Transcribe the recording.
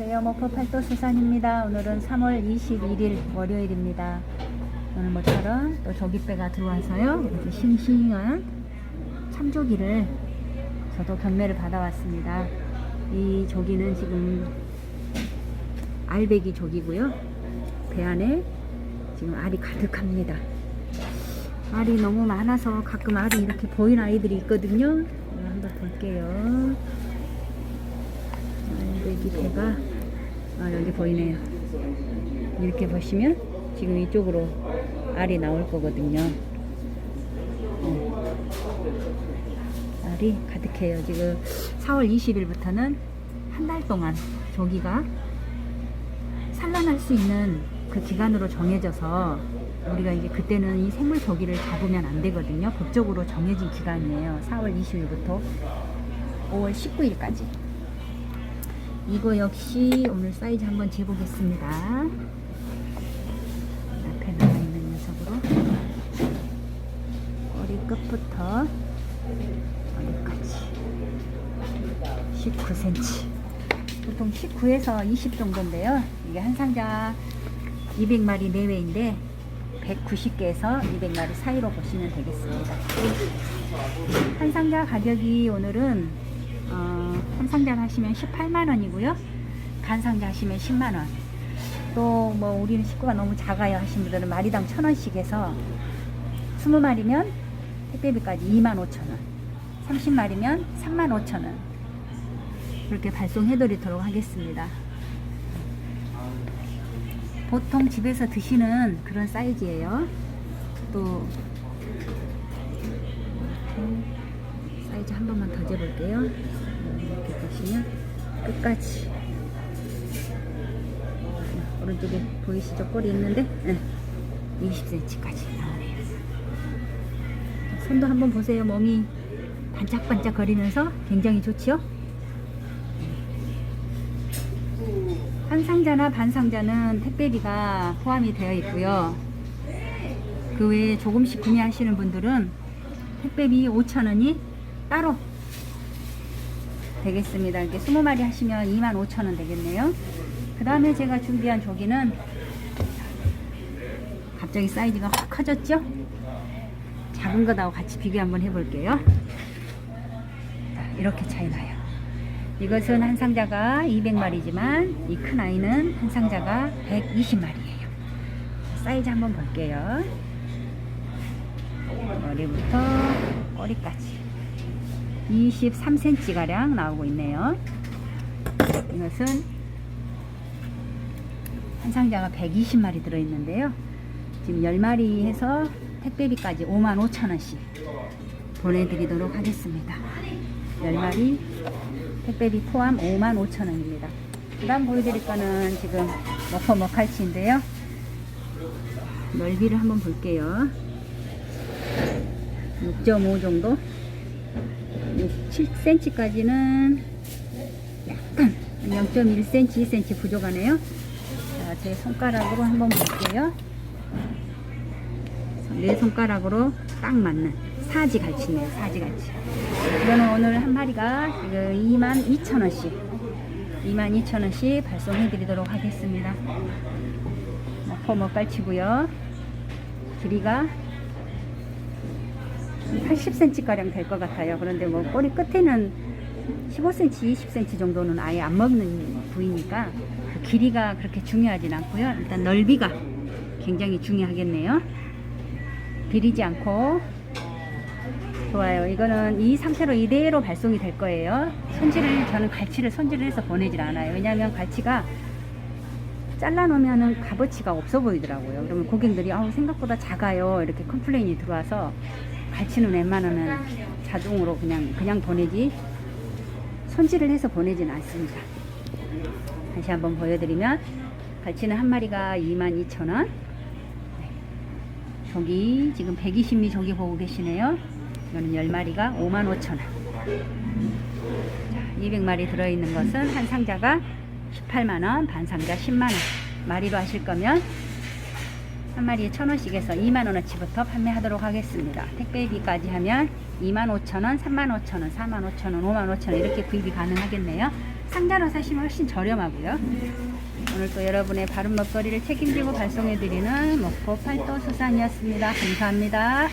안녕하세요. 목포 팔도 수산입니다. 오늘은 3월 21일 월요일입니다. 오늘 모처럼 또 조기배가 들어와서요. 이렇게 싱싱한 참조기를 저도 경매를 받아왔습니다. 이 조기는 지금 알배기 조기고요. 배 안에 지금 알이 가득합니다. 알이 너무 많아서 가끔 알이 이렇게 보이는 아이들이 있거든요. 한번 볼게요. 배가 아, 여기 보이네요. 이렇게 보시면 지금 이쪽으로 알이 나올 거거든요. 네. 알이 가득해요. 지금 4월 20일부터는 한 달 동안 조기가 산란할 수 있는 그 기간으로 정해져서 우리가 이제 그때는 이 생물 조기를 잡으면 안 되거든요. 법적으로 정해진 기간이에요. 4월 20일부터 5월 19일까지. 이거 역시 오늘 사이즈 한번 재보겠습니다. 앞에 나와 있는 녀석으로 꼬리 끝부터 어디까지 19cm. 보통 19에서 20 정도인데요. 이게 한 상자 200마리 내외인데 190개에서 200마리 사이로 보시면 되겠습니다. 한 상자 가격이 오늘은 어, 한 상자 하시면 18만 원이고요. 간 상자 하시면 10만 원. 또 뭐 우리는 식구가 너무 작아요 하신 분들은 마리당 천 원씩 해서 20마리면 택배비까지 2만 5천 원. 30마리면 3만 5천 원. 그렇게 발송해 드리도록 하겠습니다. 보통 집에서 드시는 그런 사이즈예요. 또사 이즈 한 번만 더 재볼게요. 이렇게 보시면 끝까지 오른쪽에 보이시죠? 꼬리 있는데 네. 20cm까지 나오네요. 손도 한번 보세요. 몸이 반짝반짝 거리면서 굉장히 좋지요? 한 상자나 반 상자는 택배비가 포함이 되어 있고요. 그 외에 조금씩 구매하시는 분들은 택배비 5,000원이 따로 되겠습니다. 이렇게 20마리 하시면 25,000원 되겠네요. 그 다음에 제가 준비한 조기는 갑자기 사이즈가 확 커졌죠? 작은 것하고 같이 비교 한번 해볼게요. 자, 이렇게 차이 나요. 이것은 한 상자가 200마리지만 이 큰 아이는 한 상자가 120마리예요. 사이즈 한번 볼게요. 머리부터 꼬리까지 23cm 가량 나오고 있네요. 이것은 한 상자가 120마리 들어있는데요. 지금 10마리 해서 택배비까지 55,000원씩 보내드리도록 하겠습니다. 10마리 택배비 포함 55,000원입니다. 그 다음 보여드릴 거는 지금 머퍼 머칼치인데요. 넓이를 한번 볼게요. 6.5 정도? 7cm까지는 약간 0.1cm, 2cm 부족하네요. 자, 제 손가락으로 한번 볼게요. 내 손가락으로 딱 맞는 사지 갈치네요. 사지 갈치. 이거는 오늘 한 마리가 지금 22,000원씩 22,000원씩 발송해 드리도록 하겠습니다. 머퍼 먹갈치고요. 길이가 80cm 가량 될 것 같아요. 그런데 뭐 꼬리 끝에는 15cm, 20cm 정도는 아예 안 먹는 부위니까 그 길이가 그렇게 중요하진 않고요. 일단 넓이가 굉장히 중요하겠네요. 비리지 않고 좋아요. 이거는 이 상태로 이대로 발송이 될 거예요. 손질을 저는 갈치를 손질을 해서 보내질 않아요. 왜냐하면 갈치가 잘라놓으면은 값어치가 없어 보이더라고요. 그러면 고객들이 아우 생각보다 작아요 이렇게 컴플레인이 들어와서 갈치는 웬만하면 자동으로 그냥 그냥 보내지 손질을 해서 보내지는 않습니다. 다시 한번 보여드리면 갈치는 한 마리가 22,000원. 저기 지금 120미 저기 보고 계시네요. 이거는 10마리가 55,000원. 자, 200마리 들어있는 것은 한 상자가 18만원, 반 상자 10만원. 마리로 하실 거면 한 마리에 1,000원씩 해서 2만원어치부터 판매하도록 하겠습니다. 택배비까지 하면 25,000원, 35,000원, 45,000원, 55,000원 이렇게 구입이 가능하겠네요. 상자로 사시면 훨씬 저렴하고요. 오늘 또 여러분의 바른 먹거리를 책임지고 발송해드리는 먹고 팔도 수산이었습니다. 감사합니다.